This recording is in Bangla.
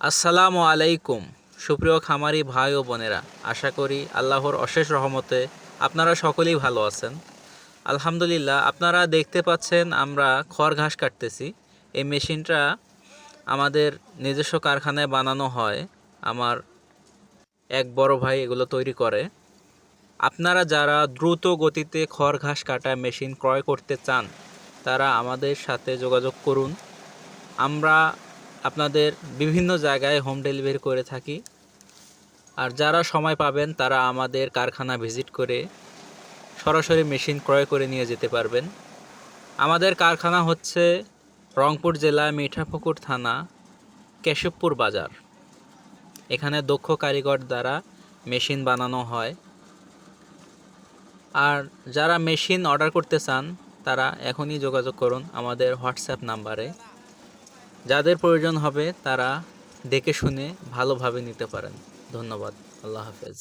আসসালামু আলাইকুম, সুপ্রিয় খামারি ভাই ও বোনেরা। আশা করি আল্লাহর অশেষ রহমতে আপনারা সকলেই ভালো আছেন। আলহামদুলিল্লাহ, আপনারা দেখতে পাচ্ছেন আমরা খড় ঘাস কাটতেছি। এই মেশিনটা আমাদের নিজস্ব কারখানায় বানানো হয়। আমার এক বড় ভাই এগুলো তৈরি করে। আপনারা যারা দ্রুত গতিতে খড় ঘাস কাটা মেশিন ক্রয় করতে চান, তারা আমাদের সাথে যোগাযোগ করুন। আমরা আপনাদের বিভিন্ন জায়গায় হোম ডেলিভারি করে থাকি। আর যারা সময় পাবেন, তারা আমাদের কারখানা ভিজিট করে সরাসরি মেশিন ক্রয় করে নিয়ে যেতে পারবেন। আমাদের কারখানা হচ্ছে রংপুর জেলা মিঠাপুকুর থানা, কেশবপুর বাজার। এখানে দক্ষ কারিগর দ্বারা মেশিন বানানো হয়। আর যারা মেশিন অর্ডার করতে চান, তারা এখনই যোগাযোগ করুন আমাদের হোয়াটসঅ্যাপ নাম্বারে। যাদের প্রয়োজন হবে তারা দেখে শুনে ভালোভাবে নিতে পারেন। ধন্যবাদ। আল্লাহ হাফেজ।